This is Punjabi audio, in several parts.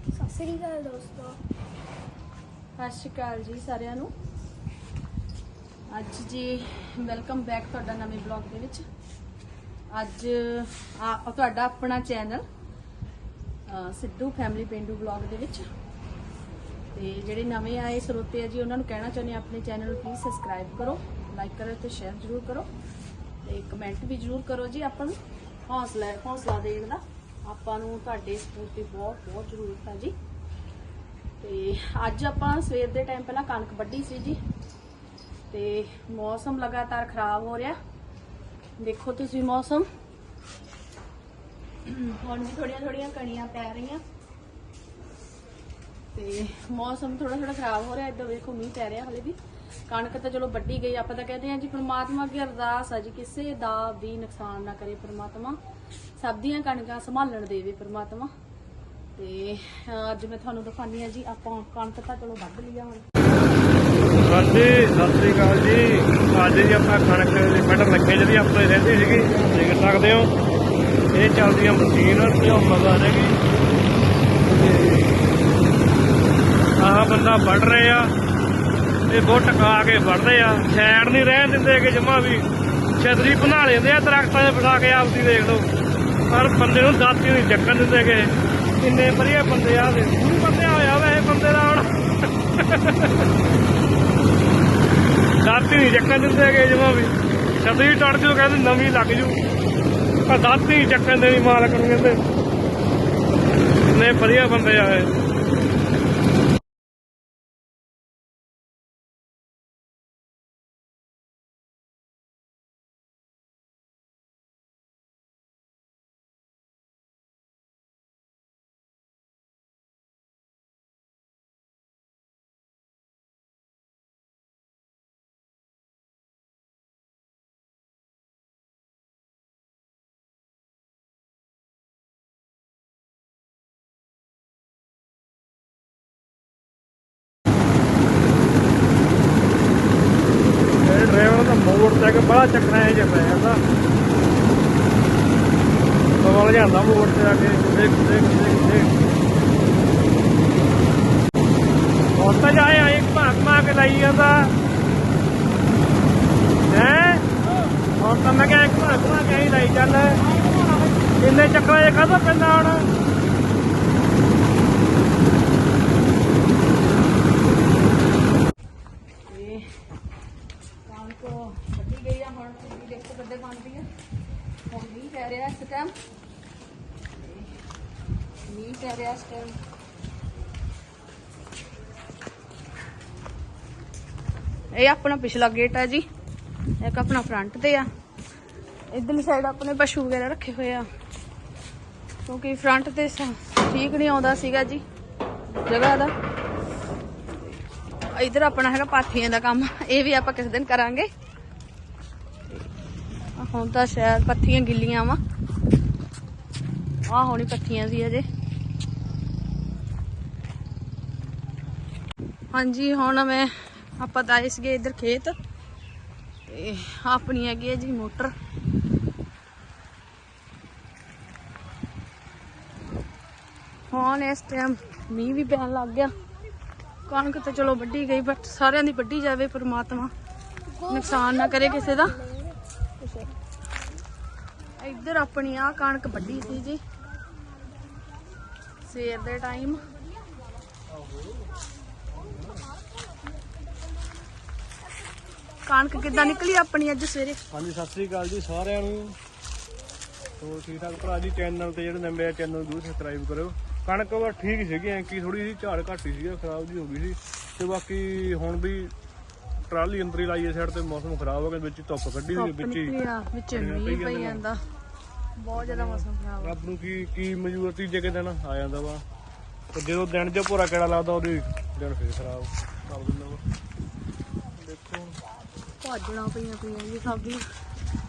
ਸਤਿ ਸ੍ਰੀ ਅਕਾਲ ਦੋਸਤੋ। ਸਤਿ ਸ਼੍ਰੀ ਅਕਾਲ ਜੀ ਸਾਰਿਆਂ ਨੂੰ। ਅੱਜ ਜੀ ਵੈਲਕਮ ਬੈਕ ਤੁਹਾਡਾ ਨਵੇਂ ਬਲੌਗ ਦੇ ਵਿੱਚ। ਅੱਜ, ਆ, ਤੁਹਾਡਾ ਆਪਣਾ channel Sidhu family Pindu blog ਦੇ ਵਿੱਚ। ਤੇ ਜਿਹੜੇ ਨਵੇਂ ਆਏ ਸਰੋਤੇ ਆ ਜੀ, ਉਹਨਾਂ ਨੂੰ ਕਹਿਣਾ ਚਾਹੁੰਦੇ ਹਾਂ ਆਪਣੇ ਚੈਨਲ ਨੂੰ ਪਲੀਜ਼ ਸਬਸਕ੍ਰਾਈਬ ਕਰੋ ਲਾਈਕ ਕਰੋ ਤੇ ਸ਼ੇਅਰ ਜ਼ਰੂਰ ਕਰੋ। ਤੇ ਕਮੈਂਟ ਵੀ ਜ਼ਰੂਰ ਕਰੋ ਜੀ ਆਪਾਂ ਨੂੰ। ਹੌਸਲਾ ਹੌਸਲਾ ਦੇਣ ਦਾ। ਆਪਾਂ ਨੂੰ ਤੁਹਾਡੇ ਸਪੋਰਟ ਦੀ ਬਹੁਤ ਬਹੁਤ ਜ਼ਰੂਰਤ ਹੈ ਜੀ। ਤੇ ਅੱਜ ਆਪਾਂ ਸਵੇਰ ਦੇ ਟਾਈਮ ਪਹਿਲਾਂ ਕਣਕ ਵੱਢੀ ਸੀ ਜੀ। ਤੇ ਮੌਸਮ ਲਗਾਤਾਰ ਖਰਾਬ ਹੋ ਰਿਹਾ। ਦੇਖੋ ਤੁਸੀਂ ਮੌਸਮ। ਹੁਣ ਵੀ ਥੋੜੀਆਂ ਥੋੜੀਆਂ ਕਣੀਆਂ ਪੈ ਰਹੀਆਂ। ਤੇ ਮੌਸਮ ਥੋੜਾ ਥੋੜਾ ਖਰਾਬ ਹੋ ਰਿਹਾ। ਇੱਧਰ ਵੇਖੋ ਮੀਂਹ ਪੈ ਰਿਹਾ ਹਲੇ ਵੀ। ਕਣਕ ਤਾਂ ਚਲੋ ਵੱਢੀ ਗਈ, ਆਪਾਂ ਤਾਂ ਕਹਿੰਦੇ ਹਾਂ ਜੀ ਪ੍ਰਮਾਤਮਾ ਅੱਗੇ ਅਰਦਾਸ ਆ ਜੀ, ਕਿਸੇ ਦਾ ਵੀ ਨੁਕਸਾਨ ਨਾ ਕਰੇ ਪ੍ਰਮਾਤਮਾ। ਸਭ ਦੀਆਂ ਕਣਕਾਂ ਸੰਭਾਲਣ ਦੇਵੇ ਪ੍ਰਮਾਤਮਾ। ਤੇ ਅੱਜ ਮੈਂ ਤੁਹਾਨੂੰ ਦਿਖਾਉਂਦੀ ਆ ਜੀ, ਆਪਾਂ ਕਣਕ ਤਾਂ ਚਲੋ ਵੱਢ ਲਈ ਆ ਹੁਣ। ਹਾਂਜੀ, ਸਤਿ ਸ੍ਰੀ ਅਕਾਲ ਜੀ। ਅੱਜ ਜੀ ਆਪਾਂ ਕਣਕ ਦੇ ਵੱਢਣ ਲੱਗੇ ਜਿਹੜੀ ਆਪਣੇ ਰਹਿੰਦੀ ਸੀਗੀ, ਦੇਖ ਸਕਦੇ ਹੋ। ਇਹ ਚੱਲਦੀ ਆ ਮਸ਼ੀਨ ਤੇ ਉਹ ਮਜ਼ਾ ਰਹੇਗੀ ਆਹ ਬੰਦਾ ਵੱਢ ਰਹੇ। ਆ ਇਹ ਬਹੁਤ ਟਕਾ ਕੇ ਵੱਢਦੇ ਆ। ਸਾਈਡ ਨਹੀਂ ਰਹਿਣ ਦਿੰਦੇ ਕਿ ਜਮਾ ਵੀ। ਛਤਰੀ ਬਣਾ ਲੈਂਦੇ ਆ ਦਰਖਤਾਂ 'ਤੇ ਬਿਠਾ ਕੇ, ਆਪਦੀ ਦੇਖ ਲਓ। ਪਰ ਬੰਦੇ ਨੂੰ ਦਾਤੀ ਨਹੀਂ ਚੱਕਣ ਦਿੰਦੇ ਕਿ ਕਿੰਨੇ ਵਧੀਆ ਬੰਦੇ ਆ ਦੇ। ਪੂਰੀ ਬੰਦੇ ਹੋਇਆ ਵਾ ਬੰਦੇ ਦਾ ਹੁਣ ਦਾਤੀ ਨਹੀਂ ਚੱਕਣ ਦਿੰਦੇ ਕਿ ਜਮਾ ਵੀ। ਛਤਰੀ ਟੜ ਜੂ, ਕਹਿੰਦੇ ਨਵੀਂ ਲੱਗ ਜੂ। ਪਰ ਦਾਤੀ ਨਹੀਂ ਚੱਕਣ ਦੇਣੀ ਮਾਲਕ ਨੂੰ ਕਹਿੰਦੇ। ਕਿੰਨੇ ਵਧੀਆ ਬੰਦੇ ਆ ਇਹ। ਬੜਾ ਚੱਕਣਾ ਹੈ ਜੇ ਪੈ ਜਾਂਦਾ ਕਵਲ ਜਾਂਦਾ ਮੋੜ ਤੇ ਆ ਕੇ, ਦੇਖ ਦੇਖ ਦੇਖ ਦੇਖ। ਹੁਣ ਤਾਂ ਜਾਏ ਆਏ ਭਾਗ ਮਾ ਕੇ ਲਾਈ ਜਾਂਦਾ। ਹੈ? ਹੁਣ ਤਾਂ ਮੈਂ ਕਿਹਾ ਇੱਕ ਭਾਗ ਮਾ ਕੇ ਹੀ ਲਾਈ ਚੱਲ। ਇੰਨੇ ਚੱਕਰਾਂ ਇਹ ਕਾਹਦਾ ਪੈਂਦਾ ਹੁਣ ਤੇ ਕਣਕ ਵੱਢੀ ਗਈ ਆ ਹੁਣ ਤੁਸੀਂ ਦੇਖੋ ਕਿੱਦੇ ਬਣਦੀ ਆ ਹੁਣ ਮੀਂਹ ਪੈ ਰਿਹਾ ਇਸ ਟਾਈਮ ਮੀਂਹ ਪੈ ਇਹ ਆਪਣਾ ਪਿਛਲਾ ਗੇਟ ਆ ਜੀ। ਇੱਕ ਆਪਣਾ ਫਰੰਟ ਤੇ ਆ। ਇਧਰਲੀ ਸਾਈਡ ਆਪਣੇ ਪਸ਼ੂ ਵਗੈਰਾ ਰੱਖੇ ਹੋਏ ਆ। ਕਿਉਂਕਿ ਫਰੰਟ ਤੇ ਠੀਕ ਨਹੀਂ ਆਉਂਦਾ ਸੀਗਾ ਜੀ, ਜਗ੍ਹਾ ਦਾ। ਇਧਰ ਆਪਣਾ ਹੈਗਾ ਪਾਥੀਆਂ ਦਾ ਕੰਮ। ਇਹ ਵੀ ਆਪਾਂ ਕਿਸੇ ਦਿਨ ਕਰਾਂਗੇ। ਹੁਣ ਤਾਂ ਸ਼ਾਇਦ ਪੱਥੀਆਂ ਗਿੱਲੀਆਂ ਵਾ। ਆਹ ਹੋਣੀ ਪੱਥੀਆਂ ਸੀ ਅਜੇ। ਹਾਂਜੀ, ਹੁਣ ਮੈਂ, ਆਪਾਂ ਤਾਂ ਆਏ ਸੀਗੇ ਇੱਧਰ ਖੇਤ ਤੇ ਆਪਣੀ ਹੈਗੀ ਹੈ ਜੀ ਮੋਟਰ। ਹੁਣ ਇਸ ਟਾਈਮ ਮੀਂਹ ਵੀ ਪੈਣ ਲੱਗ ਗਿਆ। ਕਣਕ ਤਾਂ ਚਲੋ ਵੱਢੀ ਗਈ ਬਟ ਸਾਰਿਆਂ ਦੀ ਵੱਢੀ ਜਾਵੇ ਪਰਮਾਤਮਾ। ਨੁਕਸਾਨ ਨਾ ਕਰੇ ਕਿਸੇ ਦਾ। ਇੱਧਰ ਆਪਣੀ ਆ ਕਣਕ ਵੱਢੀ ਸੀ ਜੀ। ਸਵੇਰ ਦੇ ਟਾਈਮ ਕਣਕ ਕਿੱਦਾਂ ਨਿਕਲੀ ਆਪਣੀ ਅੱਜ ਸਵੇਰੇ? ਹਾਂਜੀ ਸਤਿ ਸ੍ਰੀ ਅਕਾਲ ਜੀ ਸਾਰਿਆਂ ਨੂੰ। ਹੋਰ ਠੀਕ ਠਾਕ ਭਰਾ ਜੀ ਚੈਨਲ ਤੇ ਜਿਹੜੇ ਨਵੇਂ ਆ ਚੈਨਲ ਨੂੰ ਸਬਸਕ੍ਰਾਈਬ ਕਰਿਓ। ਕਣਕ ਵਾ ਠੀਕ ਸੀਗੀ ਐਂਕੀ ਥੋੜੀ ਜਿਹੀ ਝਾੜ ਘੱਟ ਹੀ ਸੀਗਾ ਖਰਾਬ ਜੀ ਹੋ ਗਈ ਸੀ। ਤੇ ਬਾਕੀ ਹੁਣ ਵੀ ਟਰਾਲੀ ਅੰਦਰ ਹੀ ਲਾਈ ਸਾਈਡ ਤੇ ਮੌਸਮ ਖਰਾਬ ਹੋ ਗਿਆ ਵਿੱਚ ਧੁੱਪ ਕੱਢੀ ਹੋਈ ਵਿੱਚ ਹੀ। ਵਿੱਚ ਮੀਂਹ ਪਈ ਜਾਂਦਾ। ਬਹੁਤ ਜ਼ਿਆਦਾ ਮੌਸਮ ਖਰਾਬ ਰੱਬ ਨੂੰ ਕੀ ਕੀ ਮਜਬੂਰ ਤੀਜੇ ਕਿ ਦਿਨ ਆ ਜਾਂਦਾ ਵਾ। ਤੇ ਜਦੋਂ ਦਿਨ ਜੋ ਪੂਰਾ ਕਿਹੜਾ ਲੱਗਦਾ ਉਹਦੀ ਦਿਨ ਫੇਰ ਖਰਾਬ ਕਰ ਦਿੰਦਾ ਵਾ। ਭਾਜਣਾ ਪਈਆਂ ਪਈਆਂ ਜੀ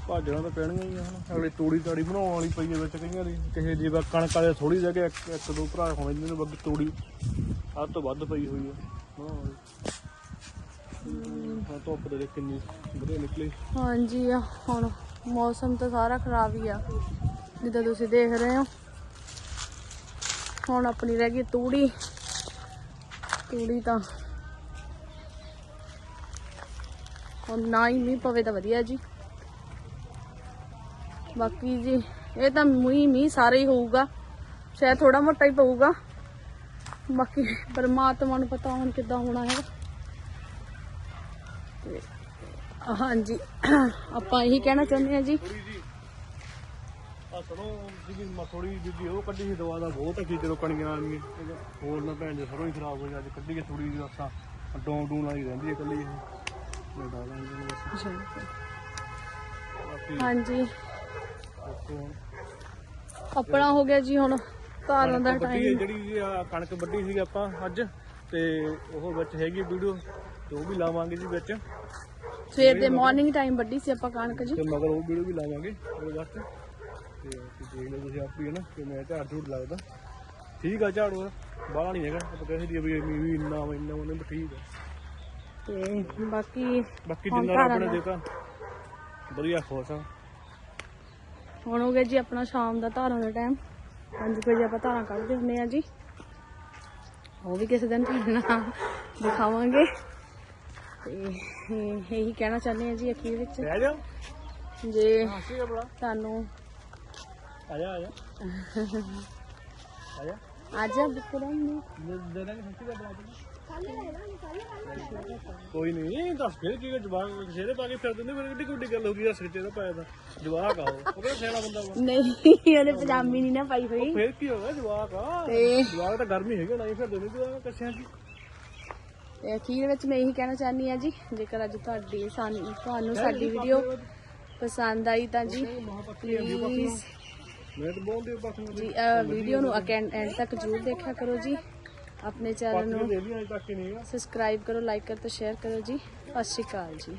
ਭਾਜਣਾ ਤਾਂ ਪੈਣੀਆਂ ਹੀ ਆ ਹਨਾ ਅਗਲੇ ਤੂੜੀ ਤਾੜੀ ਬਣਾਉਣ ਵਾਲੀ ਪਈ ਹੈ ਵਿੱਚ ਕਈਆਂ ਦੀ। ਕਿਸੇ ਦੀ ਵਾ ਕਣਕ ਵਾਲੇ ਥੋੜੀ ਜਗ੍ਹਾ ਇੱਕ ਇੱਕ ਦੋ ਭਰਾ ਹੋਣੇ ਜਿਹਨਾਂ ਨੂੰ ਬੱਗ ਤੂੜੀ। ਹੱਦ ਤੋਂ ਵੱਧ ਪਈ ਹੋਈ ਆ। ਬਣਾਉਣ ਵਾਲੀ ਹਾਂ ਧੁੱਪ ਦੇ ਦੇਖ ਕਿੰਨੀ ਵਧੀਆ ਨਿਕਲੀ। ਹਾਂਜੀ ਆ ਹੁਣ ਮੌਸਮ ਤਾਂ ਸਾਰਾ ਖਰਾਬ ਹੀ ਆ। ਜਿੱਦਾਂ ਤੁਸੀਂ ਦੇਖ ਰਹੇ ਹੋ। ਹੁਣ ਆਪਣੀ ਰਹਿ ਗਈ ਤੂੜੀ। ਤੂੜੀ ਤਾਂ ਹੁਣ ਨਾ ਹੀ ਮੀਂਹ ਪਵੇ ਤਾਂ ਵਧੀਆ ਜੀ। ਬਾਕੀ ਜੀ, ਇਹ ਤਾਂ ਮੀਂਹ ਮੀਂਹ ਸਾਰੇ ਹੀ ਹੋਊਗਾ। ਸ਼ਾਇਦ ਥੋੜਾ ਮੋਟਾ ਹੀ ਪਊਗਾ। ਬਾਕੀ ਪਰਮਾਤਮਾ ਨੂੰ ਪਤਾ ਹੁਣ ਕਿੱਦਾਂ ਹੋਣਾ ਹੈ। ਤੇ ਹਾਂਜੀ ਆਪਾਂ ਇਹੀ ਕਹਿਣਾ ਚਾਹੁੰਦੇ ਹਾਂ ਜੀ। ਥੋੜੀ ਆ ਸਰੋਂ ਜਿਹੜੀ ਮਥੋੜੀ ਜਿਹੀ ਉਹ ਕੱਢੀ ਸੀ, ਦਵਾ ਦਾ ਬਹੁਤ ਹੈ ਜਦੋਂ ਕਣੀਆਂ ਵਾਲੀ ਹੋਰ ਨਾ ਭੈਣ ਦੇ ਸਰੋਂ ਹੀ ਖਰਾਬ ਹੋ ਜਾ ਕੱਢੀ ਕੇ ਥੋੜੀ ਜਿਹੀ ਅਸਾਂ ਡੋਂ ਡੂੰ ਵਾਲੀ ਰਹਿੰਦੀ ਹੈ ਕੱਲੀ ਇਹ। ਹਾਂਜੀ। ਆਪਣਾ ਹੋ ਗਿਆ ਜੀ ਹੁਣ ਧਾਰਾਂ ਦਾ ਵੱਢੀ ਟਾਈਮ ਜਿਹੜੀ ਆ ਕਣਕ ਵੱਢੀ ਸੀ ਆਪਾਂ ਅੱਜ ਤੇ ਉਹ ਵਿੱਚ ਹੈਗੀ ਵੀਡੀਓ ਤੇ ਉਹ ਵੀ ਲਾਵਾਂਗੇ ਜੀ ਵਿੱਚ। ਸਵੇਰ ਦੇ ਮਾਰਨਿੰਗ ਟਾਈਮ ਵੱਡੀ ਸੀ ਆਪਾਂ ਕਣਕ ਜੀ। ਤੇ ਮਗਰ ਉਹ ਵੀਡੀਓ ਵੀ ਲਾਵਾਂਗੇ ਉਹਦੇ ਵਾਸਤੇ ਤੇ ਦੇਖ ਲਓ ਤੁਸੀਂ ਆਪ ਹੀ ਹੈ ਨਾ ਕਿ ਮੈਂ ਝਾੜ ਝੂੜ ਲੱਗਦਾ। ਠੀਕ ਆ ਝਾੜੂ ਬਾਹਲਾ ਨਹੀਂ ਹੈਗਾ ਆਪਾਂ ਕਹਿੰਦੇ ਦੀ ਵੀ ਇੰਨਾ ਇੰਨਾ ਉਹਨੇ ਠੀਕ ਆ। ਤੇ ਬਾਕੀ ਬਾਕੀ ਹੁਣ ਜਿੰਨਾ ਰੱਬ ਧਾਰਾਂ ਨੇ ਦਾ- ਦਿੱਤਾ ਵਧੀਆ ਖੁਸ਼ ਆ। ਹੁਣ ਹੋ ਗਿਆ ਜੀ ਆਪਣਾ ਸ਼ਾਮ ਦਾ ਧਾਰਾਂ ਦਾ ਟਾਈਮ 5 ਵਜੇ ਆਪਾਂ ਧਾਰਾਂ ਕੱਢਦੇ ਹੁੰਦੇ ਆ ਜੀ। ਉਹ ਵੀ ਕਿਸੇ ਦਿਨ ਤੁਹਾਨੂੰ ਦਿਖਾਵਾਂਗੇ। ਤੇ ਇਹ- ਇਹੀ ਕਹਿਣਾ ਚਾਹੁੰਦੇ ਆ ਜੀ ਅਖੀਰ ਵਿੱਚ। ਰਹਿ ਜਾ ਜੇ ਹਾਸੀ ਦਾ ਬੜਾ ਤੁਹਾਨੂੰ ਆ ਜਾ ਆ ਜਾ। ਆ ਜਾ। ਦੇ ਦਾ ਬੜਾ ਕੋਈ ਨਹੀਂ ਦੱਸ ਫਿਰ ਕੀ ਜਵਾਬ ਸ਼ੇਰੇ ਪਾ ਕੇ ਫਿਰ ਦਿੰਦੇ ਫਿਰ ਕਿੱਡੀ ਕੁੱਡੀ ਗੱਲ ਹੋ ਗਈ ਹੱਸ ਕੇ ਦਾ ਪਾਇਆ ਤਾਂ। ਜਵਾਕ ਆ ਉਹ। ਕਿਹੜਾ ਸਿਆਣਾ ਬੰਦਾ ਵਾ। ਨਹੀਂ ਉਹਨੇ ਪਜਾਮੀ ਨਹੀਂ ਨਾ ਪਾਈ ਹੋਈ। ਫਿਰ ਕੀ ਹੋਗਾ ਜਵਾਕ ਆ? ਤੇ ਜਵਾਕ ਤਾਂ ਗਰਮੀ ਹੈਗੀ ਨਹੀਂ ਫਿਰ ਦਿੰਦੇ ਜਵਾਕ ਕੱਸਿਆਂ ਕੀ ਤੇ ਅਖੀਰ ਵਿੱਚ ਮੈਂ ਇਹੀ ਕਹਿਣਾ ਚਾਹਨੀ ਆ ਜੀ ਜੇਕਰ ਅੱਜ ਤੁਹਾਡੀ ਸਾਨੂੰ ਤੁਹਾਨੂੰ ਸਾਡੀ ਵੀਡੀਓ ਪਸੰਦ ਆਈ ਤਾਂ ਜੀ ਪਲੀਜ਼ ਤਾਂ ਜੀ ਵੀਡੀਓ ਨੂੰ ਐਂਡ ਤੱਕ ਜ਼ਰੂਰ ਦੇਖਿਆ ਕਰੋ ਜੀ। ਆਪਣੇ ਚੈਨਲ ਨੂੰ ਸਬਸਕ੍ਰਾਈਬ ਕਰੋ ਲਾਈਕ ਕਰੋ ਤੇ ਸ਼ੇਅਰ ਕਰੋ ਜੀ। ਸਤਿ ਸ਼੍ਰੀ ਅਕਾਲ ਜੀ।